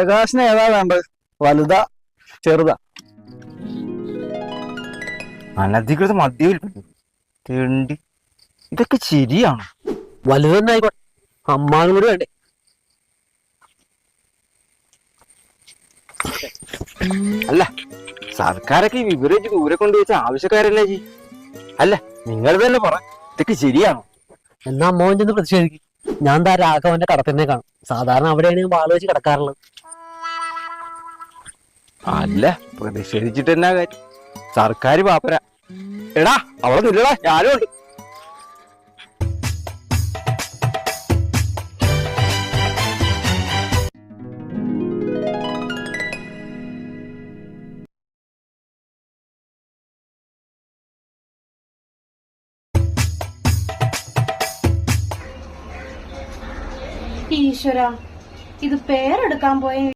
പ്രകാശിന് ഏതാ വേണ്ടത് വലുതാ ചെറുതാ? അനധികൃത മദ്യവിൽപ്പന തേണ്ടി ഇതൊക്കെ ശരിയാണ്? വലുതെന്നായിക്കോട്ടെ തന്നെ അമ്മാനും കൂടി വേണ്ടേ? അല്ല സർക്കാരൊക്കെ ഈ വിവരേജ് ദൂരെ കൊണ്ടുവച്ച ആവശ്യക്കാരല്ലേ ജി? അല്ല നിങ്ങൾ തന്നെ പറ ഇതൊക്കെ ശരിയാണോ? എന്നാ അമ്മാവൻ ചെന്ന് പ്രതിഷേധിക്കും. ഞാൻ താ രാഘവന്റെ കടത്തിനെ കാണും. സാധാരണ അവിടെയാണ് ഞാൻ വാൾ വെച്ച് കിടക്കാറുള്ളത്. അല്ല പ്രതിഷേധിച്ചിട്ട് എന്നാ കാര്യം? സർക്കാർ പാപ്പര. എടാ അവളെ നില്ലടാ ഞാനും ഉണ്ട്. ഈശ്വര ഇത് പേരെടുക്കാൻ പോയ